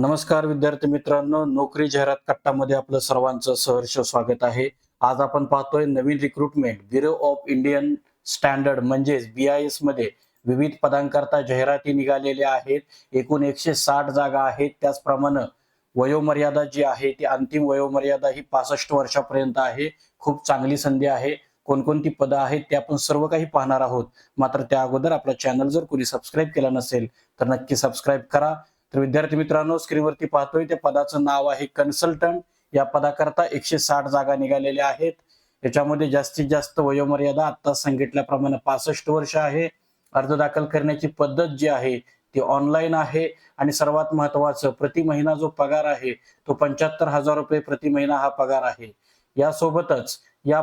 नमस्कार विद्यार्थी मित्रांनो नोकरी जाहिरात कट्टामध्ये आपलं सर्वांचं सहर्ष स्वागत आहे. आज आपण पाहतोय नवीन recruitment bureau of Indian standard म्हणजेच बी आय एसमध्ये विविध पदांकरता जाहिराती निघालेल्या आहेत. एकूण एकशे साठ जागा आहेत. त्याचप्रमाणे वयोमर्यादा जी आहे ती अंतिम वयोमर्यादा ही पासष्ट वर्षापर्यंत आहे. खूप चांगली संधी आहे. कोणकोणती पदं आहेत ते आपण सर्व काही पाहणार आहोत. मात्र त्या अगोदर आपला चॅनल जर कोणी सबस्क्राईब केला नसेल तर नक्की सबस्क्राईब करा. तर विद्यार्थी मित्रांनो स्क्रीनवरती पाहतोय त्या पदाचं नाव आहे कन्सल्टंट या पदाकरता एकशे साठ जागा निघालेल्या आहेत. याच्यामध्ये जास्तीत जास्त वयोमर्यादा आता सांगितल्याप्रमाणे पासष्ट वर्ष आहे. अर्ज दाखल करण्याची पद्धत जी आहे ती ऑनलाईन आहे. आणि सर्वात महत्वाचं प्रति महिना जो पगार आहे तो पंच्याहत्तर हजार रुपये प्रति महिना हा पगार आहे. यासोबतच या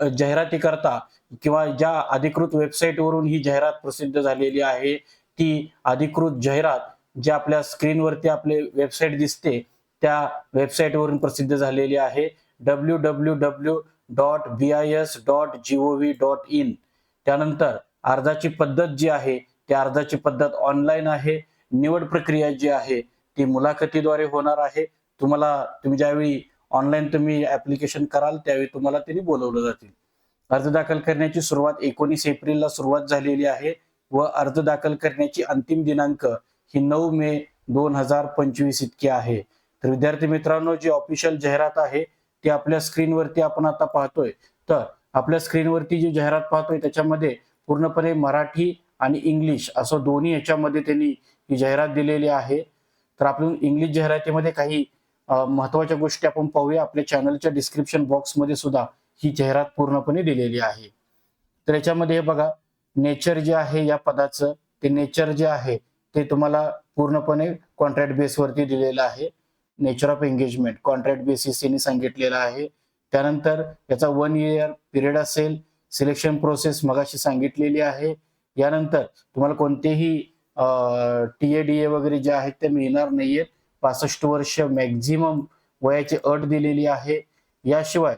जाहिरातीकरता किंवा ज्या अधिकृत वेबसाईटवरून ही जाहिरात प्रसिद्ध झालेली आहे ती अधिकृत जाहिरात जे आपल्या स्क्रीनवरती आपले वेबसाईट दिसते त्या वेबसाईटवरून प्रसिद्ध झालेली आहे W W W dot B I S dot G O V dot in त्यानंतर अर्जाची पद्धत जी आहे त्या अर्जाची पद्धत ऑनलाईन आहे. निवड प्रक्रिया जी आहे ती मुलाखतीद्वारे होणार आहे. तुम्हाला तुम्ही ज्यावेळी ऑनलाईन तुम्ही ऍप्लिकेशन कराल त्यावेळी तुम्हाला त्यांनी बोलवलं जातील. अर्ज दाखल करण्याची सुरुवात एकोणीस एप्रिलला सुरुवात झालेली आहे व अर्ज दाखल करण्याची अंतिम दिनांक ही नऊ मे दोन हजार पंचवीस इतकी आहे. तर विद्यार्थी मित्रांनो जी ऑफिशियल जाहिरात आहे ती आपल्या स्क्रीनवरती आपण आता पाहतोय. तर आपल्या स्क्रीनवरती जी जाहिरात पाहतोय त्याच्यामध्ये पूर्णपणे मराठी आणि इंग्लिश असं दोन्ही याच्यामध्ये त्यांनी ही जाहिरात दिलेली आहे. तर आपण इंग्लिश जाहिरातीमध्ये काही महत्त्वाच्या गोष्टी आपण पाहूया. आपल्या चॅनलच्या डिस्क्रिप्शन बॉक्समध्ये सुद्धा ही जाहिरात पूर्णपणे दिलेली आहे. तर याच्यामध्ये हे बघा नेचर जे आहे या पदाचं ते नेचर जे आहे ते तुम्हाला पूर्णपणे कॉन्ट्रॅक्ट बेसवरती दिलेलं आहे. Nature of engagement contract basis सांगितलेलं आहे. त्यानंतर याचा वन इयर पिरियड असेल. सिलेक्शन प्रोसेस मगाशी सांगितलेली आहे. यानंतर तुम्हाला कोणतेही टी ए डी ए वगैरे जे आहेत ते मिळणार नाहीयेत पासष्ट वर्ष मॅक्झिमम वयाची अट दिलेली आहे. याशिवाय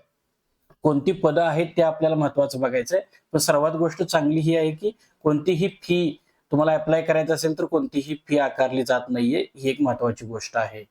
कोणती पदं आहेत ते आपल्याला महत्वाचं बघायचं आहे पण सर्वात गोष्ट चांगली ही आहे की कोणतीही फी तुम्हाला अप्लाय करायचं असेल तर कोणतीही फी आकारली जात नाहीये. ही एक महत्वाची गोष्ट आहे.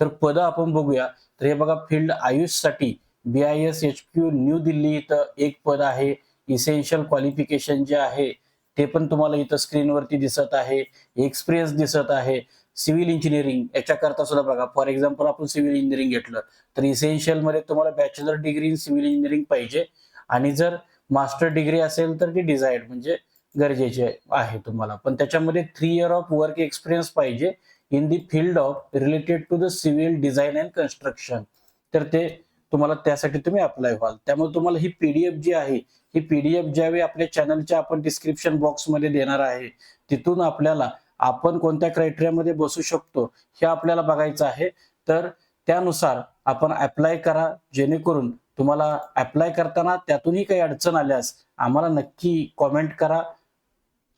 तर पदं आपण बघूया. तर हे बघा field आयुषसाठी B I S H Q New Delhi इथं एक पद आहे. इसेन्शियल क्वालिफिकेशन जे आहे ते पण तुम्हाला इथं स्क्रीनवरती दिसत आहे. एक्सपिरियन्स दिसत आहे. सिव्हिल इंजिनिअरिंग याच्याकरता सुद्धा बघा. फॉर एक्झाम्पल आपण सिव्हिल इंजिनिअरिंग घेतलं. तर इसेन्शियलमध्ये तुम्हाला bachelor degree in civil engineering पाहिजे. आणि जर मास्टर डिग्री असेल तर ती डिझायर्ड म्हणजे गरजेचे आहे तुम्हाला. पण त्याच्यामध्ये three year of work experience पाहिजे in the field of related to the civil design and construction तर ते तुम्हाला त्यासाठी तुम्ही अप्लाय व्हाल. त्यामुळे तुम्हाला ही पीडीएफ जी आहे ही पीडीएफ ज्यावेळी आपल्या चॅनलच्या आपण डिस्क्रिप्शन बॉक्समध्ये देणार आहे तिथून आपल्याला आपण कोणत्या क्रायटेरियामध्ये बसू शकतो हे आपल्याला बघायचं आहे. तर त्यानुसार आपण अप्लाय करा जेणेकरून तुम्हाला अप्लाय करताना त्यातूनही काही अडचण आल्यास आम्हाला नक्की कॉमेंट करा.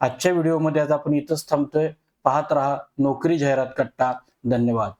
आजच्या व्हिडिओमध्ये आज आपण इथंच थांबतोय. पाहत राहा नोकरी जाहिरात कट्टा. धन्यवाद.